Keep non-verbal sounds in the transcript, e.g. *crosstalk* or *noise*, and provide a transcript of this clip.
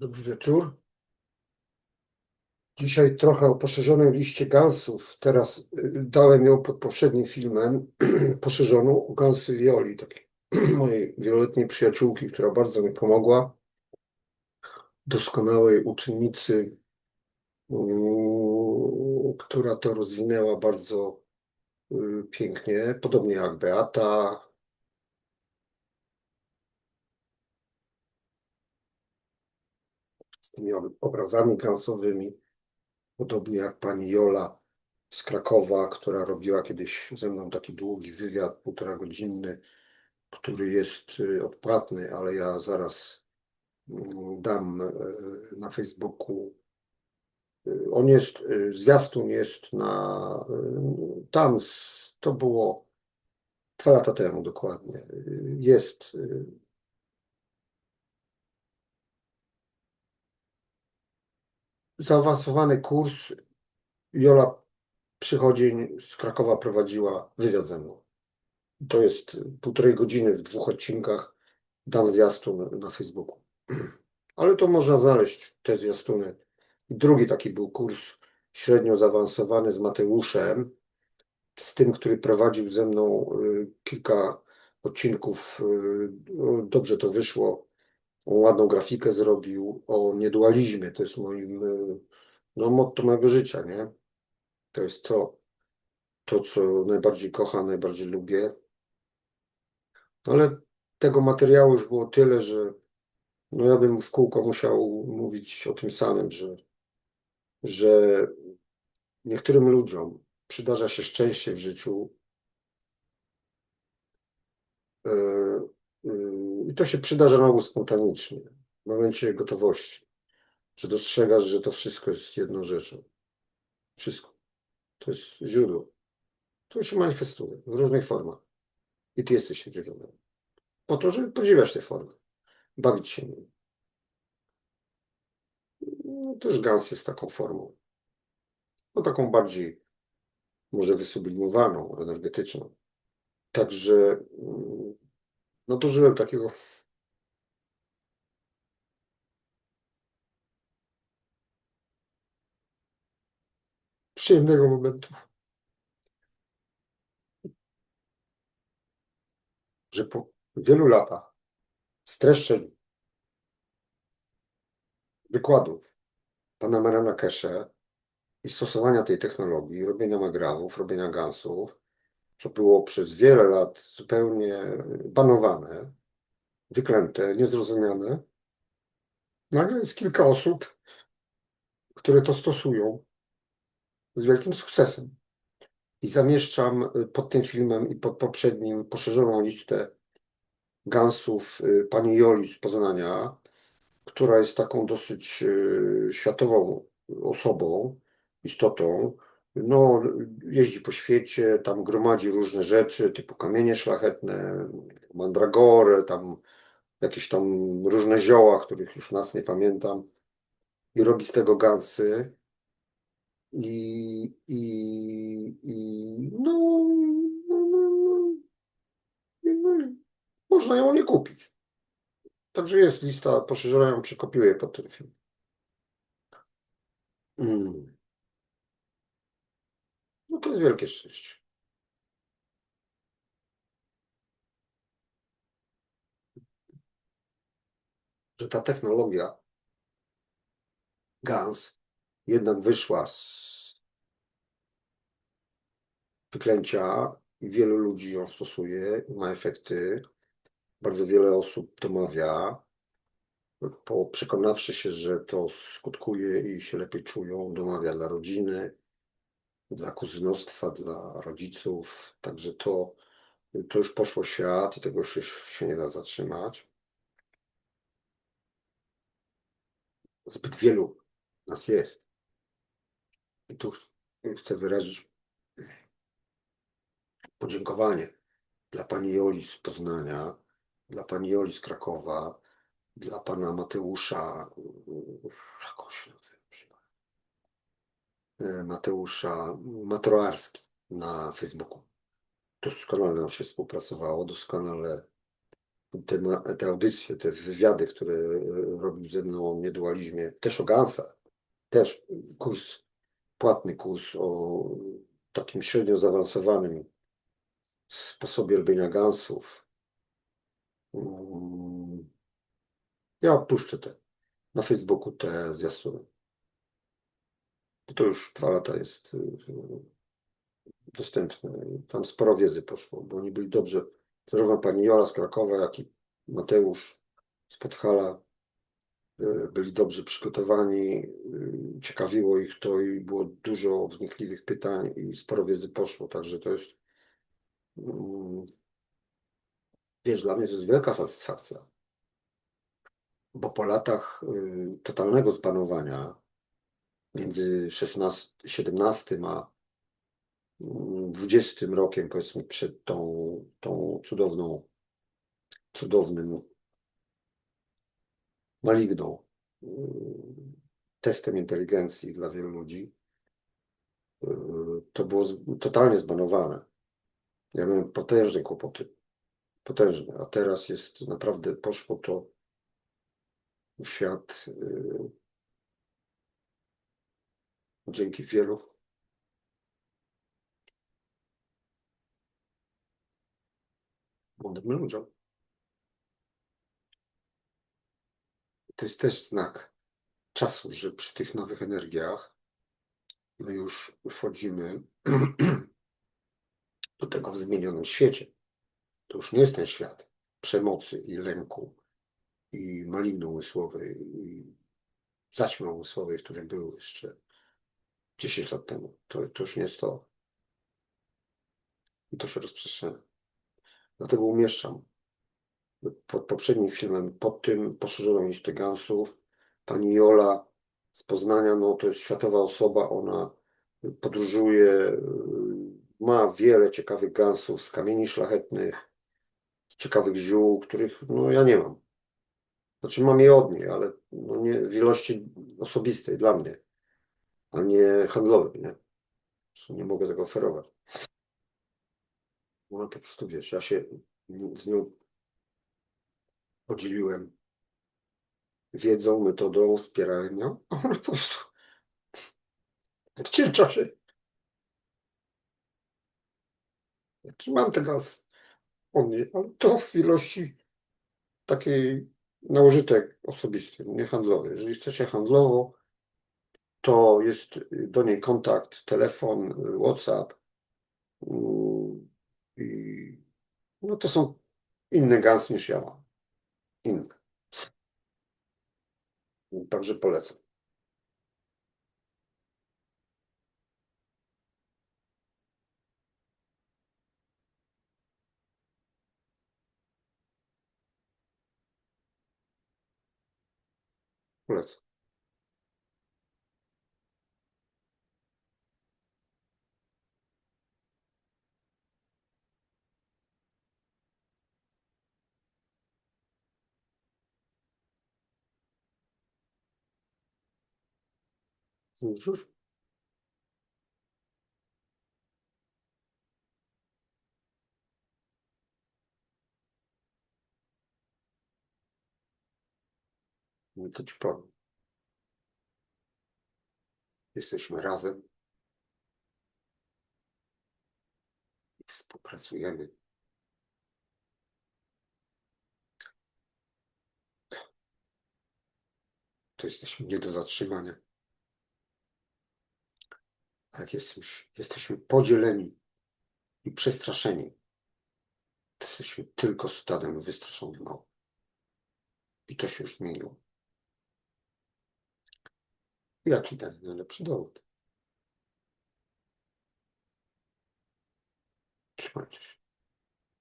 Dobry wieczór. Dzisiaj trochę o poszerzonej liście gansów. Teraz y, dałem ją pod poprzednim filmem, *clears throat* poszerzoną o gansy Joli, takiej *clears throat* mojej wieloletniej przyjaciółki, która bardzo mi pomogła. Doskonałej uczennicy, mm, która to rozwinęła bardzo y, pięknie, podobnie jak Beata, z tymi ob- obrazami gansowymi, podobnie jak pani Jola z Krakowa, która robiła kiedyś ze mną taki długi wywiad, półtora godzinny, który jest y, odpłatny, ale ja zaraz mm, dam e, na Facebooku. Y, On jest, y, zwiastun jest na, tam, to było dwa lata temu dokładnie. Jest zaawansowany kurs. Jola Przychodzień z Krakowa prowadziła wywiad ze mną. To jest półtorej godziny w dwóch odcinkach. Dam zwiastun na Facebooku. *clears throat* Ale to można znaleźć, te zwiastuny. Drugi taki był kurs średnio zaawansowany z Mateuszem, z tym, który prowadził ze mną y, kilka odcinków. y, Dobrze to wyszło. Ładną grafikę zrobił o niedualizmie. To jest moim, y, no, motto mojego życia, nie? To jest to, to, co najbardziej kocham, najbardziej lubię. No ale tego materiału już było tyle, że no ja bym w kółko musiał mówić o tym samym, że, że niektórym ludziom przydarza się szczęście w życiu. e, e, I to się przydarza na ogół spontanicznie, w momencie gotowości, że dostrzegasz, że to wszystko jest jedną rzeczą. Wszystko. To jest źródło. To się manifestuje w różnych formach. I ty jesteś tym źródłem. Po to, żeby podziwiać te formy, bawić się nimi. No, też Gans jest taką formą. No taką bardziej może wysublimowaną, energetyczną. Także no dożyłem takiego. Przyjemnego momentu, że po wielu latach streszczeń wykładów pana Marana Kesze i stosowania tej technologii, robienia magrawów, robienia gansów, co było przez wiele lat zupełnie banowane, wyklęte, niezrozumiane, nagle jest kilka osób, które to stosują z wielkim sukcesem. I zamieszczam pod tym filmem i pod poprzednim poszerzoną listę gansów y, pani Joli z Poznania, która jest taką dosyć y, światową osobą, istotą. No, jeździ po świecie, tam gromadzi różne rzeczy, typu kamienie szlachetne, mandragory, tam jakieś tam różne zioła, których już nas nie pamiętam. I robi z tego gansy. I, i, i no, no, no, no, no, można ją nie kupić. Także jest lista poszerzona, ją przekopiuję pod ten film. Mm. Jest wielkie szczęście. Że ta technologia GANS jednak wyszła z wyklęcia i wielu ludzi ją stosuje ma efekty. Bardzo wiele osób domawia, po przekonawszy się, że to skutkuje i się lepiej czują, domawia dla rodziny, dla kuzynostwa, dla rodziców. Także to, to już poszło świat i tego już się nie da zatrzymać. Zbyt wielu nas jest. I tu ch- chcę wyrazić podziękowanie dla pani Joli z Poznania, dla pani Joli z Krakowa, dla pana Mateusza, jak on się nazywa? E, Mateusza Matroarski na Facebooku. Doskonale nam się współpracowało, doskonale te, te audycje, te wywiady, które e, robił ze mną o niedualizmie, też o Gansa, też kurs, płatny kurs o takim średnio zaawansowanym sposobie robienia Gansów. Mm, Ja odpuszczę te na Facebooku te zwiastuny. To już dwa lata jest y, y, dostępne. Tam sporo wiedzy poszło, bo oni byli dobrze. Zarówno pani Jola z Krakowa, jak i Mateusz z Podhala y, byli dobrze przygotowani. Ciekawiło ich to i było dużo wnikliwych pytań i sporo wiedzy poszło. Także to jest. mm, Wiesz, dla mnie to jest wielka satysfakcja. Bo po latach totalnego zbanowania między 16, 17 a mm, 20 rokiem, powiedzmy, przed tą, tą cudowną, cudownym, maligną y, testem inteligencji dla wielu ludzi, y, to było totalnie zbanowane. Ja miałem potężne kłopoty. Potężne. A teraz jest naprawdę, poszło to w świat y, dzięki wielu młodym ludziom. To jest też znak czasu, że przy tych nowych energiach my już wchodzimy *clears throat* do tego w zmienionym świecie. To już nie jest ten świat przemocy i lęku i maligny umysłowej i zaćmy umysłowej, które były jeszcze 10 lat temu. To, to już nie jest to. I to się rozprzestrzenia. Dlatego umieszczam pod poprzednim filmem, pod tym poszerzoną listę Gansów. Pani Jola z Poznania, no to jest światowa osoba, ona podróżuje, ma wiele ciekawych Gansów z kamieni szlachetnych, z ciekawych ziół, których no ja nie mam. Znaczy mam je od niej, ale no nie w ilości osobistej dla mnie, a nie handlowej, nie? Nie mogę tego oferować. No po prostu wiesz, ja się z nią podzieliłem wiedzą, metodą, wspierałem ją, a *laughs* ona po prostu odcięcza się. Znaczy, mam teraz od niej, ale to w ilości takiej na użytek osobisty, nie handlowy. Jeżeli chcecie handlowo, to jest do niej kontakt, telefon, WhatsApp. mm, I no to są inne gansy niż ja mam. Inne. Także polecam. Polecam. Już? No to ci powiem. Jesteśmy razem. I Współpracujemy. To jesteśmy nie do zatrzymania. Jak jesteśmy, jesteśmy podzieleni i przestraszeni, jesteśmy tylko stadem wystraszonych mał. I to się już zmieniło. Ja ci dam najlepszy dowód. Trzymajcie się.